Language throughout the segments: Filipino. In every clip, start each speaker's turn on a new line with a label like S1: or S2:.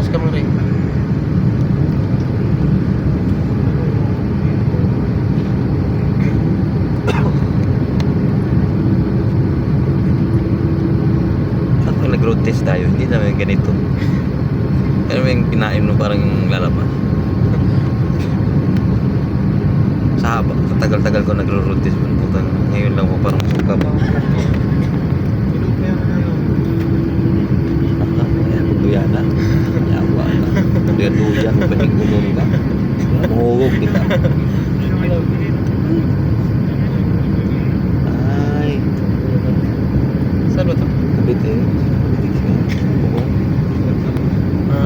S1: Parehas kami rin. Saan pag nag-road test tayo, hindi namin ganito. Ano yung kinain no parang lalabas? Sa haba, tagal-tagal ko nag-road test. Ngayon lang ko parang suka pa. Duyan-duyan, banig umum ka. Mahugog kita. Ay,
S2: Saan ba ito?
S1: kabit eh. Siya.
S2: Ha?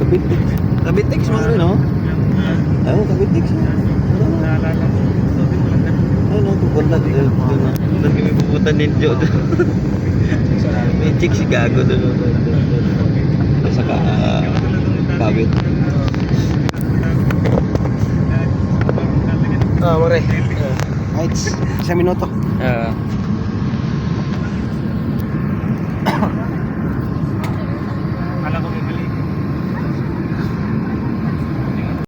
S1: Kabit eh. Kabit eh, mga rin, no? Ay, kabit eh siya.
S2: Naalala ko.
S1: Ay, no, pupunta dito. Doon kami pupunta ninjo doon. May chick si Gago doon. Uh, kabit.
S2: Ah, mare.
S3: Heights, isang minuto.
S2: Ah.